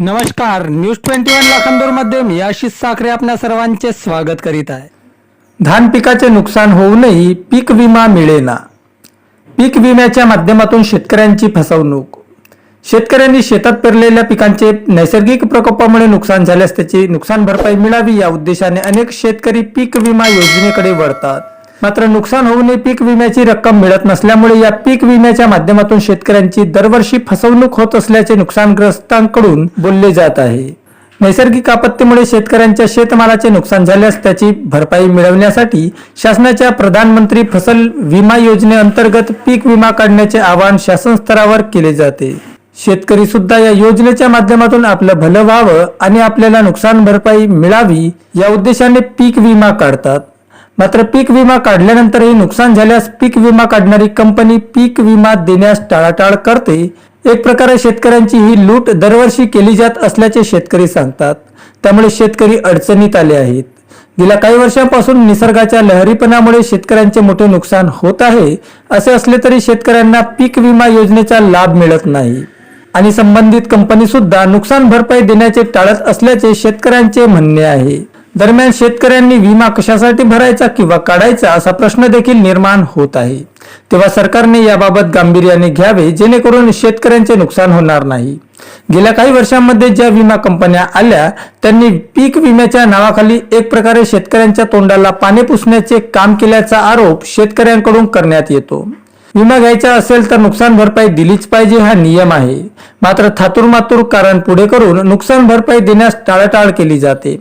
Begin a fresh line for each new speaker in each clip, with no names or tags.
नमस्कार news twenty one लाखांदूरमध्ये मी आशिष साखरे आपल्या सर्वांचे स्वागत करीत आहे. धान पिकाचे नुकसान होऊनही पीक विमा मिळेना. पीक विम्याच्या माध्यमातून शेतकऱ्यांची फसवणूक. शेतकऱ्यांनी शेतात पेरलेल्या पिकांचे नैसर्गिक प्रकोपामुळे नुकसान झाल्यास त्याची नुकसान भरपाई मिळावी या उद्देशाने अनेक शेतकरी पीक विमा योजनेकडे वळतात. मात्र नुकसान होऊनही पीक विम्याची रक्कम मिळत नसल्यामुळे या पीक विम्याच्या माध्यमातून शेतकऱ्यांची दरवर्षी फसवणूक होत असल्याचे नुकसानग्रस्तांकडून बोलले जात आहे. नैसर्गिक आपत्तीमुळे शेतकऱ्यांच्या शेतमालाचे नुकसान झाल्यास त्याची भरपाई मिळवण्यासाठी शासनाच्या प्रधानमंत्री फसल विमा योजनेअंतर्गत पीक विमा काढण्याचे आवाहन शासन स्तरावर केले जाते. शेतकरी सुद्धा या योजनेच्या माध्यमातून आपलं भलं व्हावं आणि आपल्याला नुकसान भरपाई मिळावी या उद्देशाने पीक विमा काढतात. मात्र पीक विमा काढल्यानंतरही नुकसान झाल्यास पीक विमा काढणारी कंपनी पीक विमा देण्यास टाळाटाळ करते. एक प्रकारे शेतकऱ्यांची ही लूट दरवर्षी केली जात असल्याचे शेतकरी सांगतात. त्यामुळे शेतकरी अडचणीत आले आहेत. गेल्या काही वर्षांपासून निसर्गाच्या लहरीपणामुळे शेतकऱ्यांचे मोठे नुकसान होत आहे. असे असले तरी शेतकऱ्यांना पीक विमा योजनेचा लाभ मिळत नाही. आणि संबंधित कंपनी सुद्धा नुकसान भरपाई देण्याचे टाळत असल्याचे शेतकऱ्यांचे म्हणणे आहे. दरम्यान शेतकऱ्यांनी विमा कशासाठी भरायचा किंवा काढायचा असा प्रश्न देखील निर्माण होत आहे. तेव्हा सरकारने याबाबत गांभीर्याने घ्यावे जेणेकरून शेतकऱ्यांचे नुकसान होणार नाही. गेल्या काही वर्षांमध्ये ज्या विमा कंपन्या आल्या त्यांनी पीक विम्याच्या नावाखाली एक प्रकारे शेतकऱ्यांच्या तोंडाला पाणी पुसण्याचे काम केल्याचा आरोप शेतकऱ्यांकडून करण्यात येतो. विमा घ्यायचा असेल तर नुकसान भरपाई दिलीच पाहिजे हा नियम आहे. मात्र थातूरमातूर कारण पुढे करून नुकसान भरपाई देण्यास टाळाटाळ केली जाते.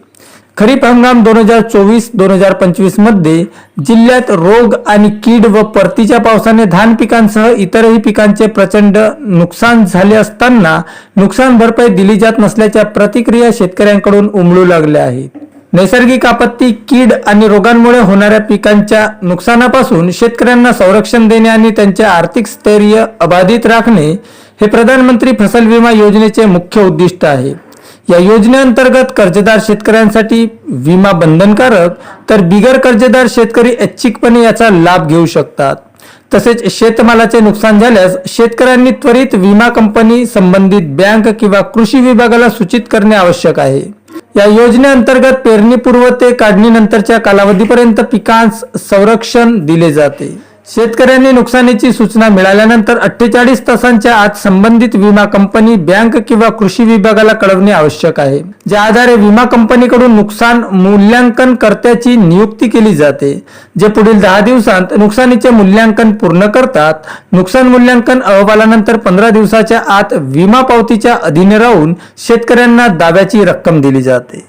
खरीप हंगाम दोन हजार चोवीस दोन हजार पंचवीसमध्ये जिल्ह्यात रोग आणि कीड व परतीच्या पावसाने धान पिकांसह इतरही पिकांचे प्रचंड नुकसान झाले असताना नुकसान भरपाई दिली जात नसल्याच्या प्रतिक्रिया शेतकऱ्यांकडून उमळू लागल्या आहेत. नैसर्गिक आपत्ती कीड आणि रोगांमुळे होणाऱ्या पिकांच्या नुकसानापासून शेतकऱ्यांना संरक्षण देणे आणि त्यांचे आर्थिक स्थैर्य अबाधित राखणे हे प्रधानमंत्री फसल विमा योजनेचे मुख्य उद्दिष्ट आहे. या योजनेअंतर्गत कर्जदार शेतकऱ्यांसाठी विमा बंधनकारक तर बिगर कर्जदार शेतकरी ऐच्छिकपणे याचा लाभ घेऊ शकतात. तसेच शेतमालाचे नुकसान झाल्यास शेतकऱ्यांनी त्वरित विमा कंपनी संबंधित बँक किंवा कृषी विभागाला सूचित करणे आवश्यक आहे. या योजनेअंतर्गत पेरणीपूर्व ते काढणीनंतरच्या कालावधीपर्यंत पिकांस संरक्षण दिले जाते. शेतकऱ्यांनी नुकसानीची सूचना मिळाल्यानंतर अठ्ठेचाळीस तासांच्या आत संबंधित विमा कंपनी बँक किंवा कृषी विभागाला कळवणे आवश्यक आहे ज्या आधारे विमा कंपनीकडून नुकसान मूल्यांकन कर्त्याची नियुक्ती केली जाते जे पुढील दहा दिवसांत नुकसानीचे मूल्यांकन पूर्ण करतात. नुकसान मूल्यांकन अहवालानंतर पंधरा दिवसाच्या आत विमा पावतीच्या अधीन राहून शेतकऱ्यांना दाव्याची रक्कम दिली जाते.